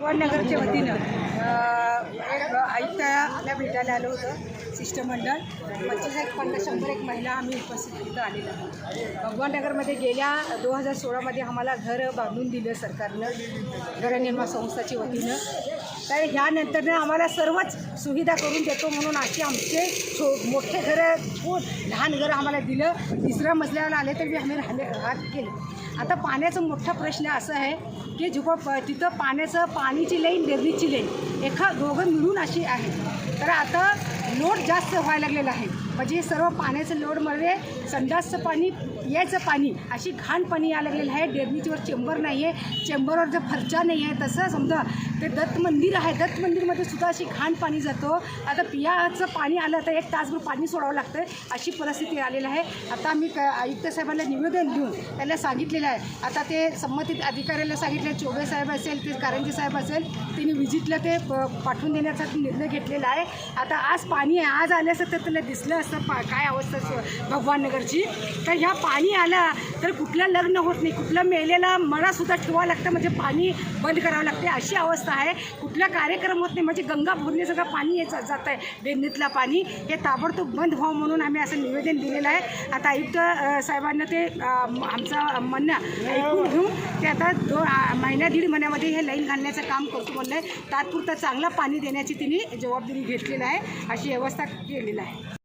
नगरच्या वतीनं एक आयुक्त आल्या भेटायला आलो होतं शिष्टमंडळ पंचवीस एक पन्नास शंभर एक महिला आम्ही उपस्थित तिथं आलेलो आहोत. भगवाननगरमध्ये गेल्या दोन हजार सोळामध्ये आम्हाला घर बांधून दिलं सरकारनं गृहनिर्माण संस्थाच्या वतीनं. तर ह्यानंतरनं आम्हाला सर्वच सुविधा करून देतो म्हणून असे आमचे छो मोठे घरं खूप लहान घरं आम्हाला दिलं. तिसऱ्या मजल्यावर आले तरी आम्ही राहिले राहत केले. आता पाण्याचा मोठा प्रश्न असा आहे की जेव्हा प तिथं पाण्याचं पाणीची लाईन डेरणीची लाईन एका दोघं मिळून अशी आहे. तर आता लोड जास्त व्हायला लागलेला आहे. म्हणजे सर्व पाण्याचं लोडमध्ये संडासचं पाणी यायचं पाणी अशी घाण पाणी यायला लागलेलं आहे. डेरणीच्यावर चेंबर नाही आहे चेंबरवर जर फरचा नाही आहे तसं समजा ते दत्त मंदिर आहे. दत्त मंदिरमध्ये सुद्धा अशी घाण पाणी जातो. आता पियाचं पाणी आलं तर एक तासभर पाणी सोडावं लागतं अशी परिस्थिती आलेली आहे. आता आम्ही क आयुक्त साहेबांना निवेदन देऊन त्याला सांगितलेलं आहे. आता ते संबंधित अधिकाऱ्याला सांगितलं चोबे साहेब असेल ते कारंजी साहेब असेल त्यांनी व्हिजिटला ते प- पाठवून देण्याचा निर्णय घेतलेला आहे. आता आज पाणी आहे आज आलं असतं तर त्याला दिसलं असतं पा काय अवस्था सु- भगवाननगरची तर ह्या पाणी आला तर कुठलं लग्न होत नाही कुठलं मेलेला मळासुद्धा ठेवावं लागतं म्हणजे पाणी बंद करावं लागते अशी अवस्था आहे. कुठला कार्यक्रम होत नाही म्हणजे गंगा भरणे सगळं पाणी यायचं जात आहे बेडणीतलं पाणी. हे ताबडतोब बंद व्हावं म्हणून आम्ही असं निवेदन दिलेलं आहे. आता आयुक्त साहेबांना ते आमचं म्हणणं ऐकून घेऊन ते आता दो महिन्या दीड महिन्यामध्ये हे लाईन घालण्याचं काम करतो म्हणलं आहे. तात्पुरतं चांगलं पाणी देण्याची तिने जबाबदारी घेतलेलं आहे. अशी व्यवस्था केलेली आहे.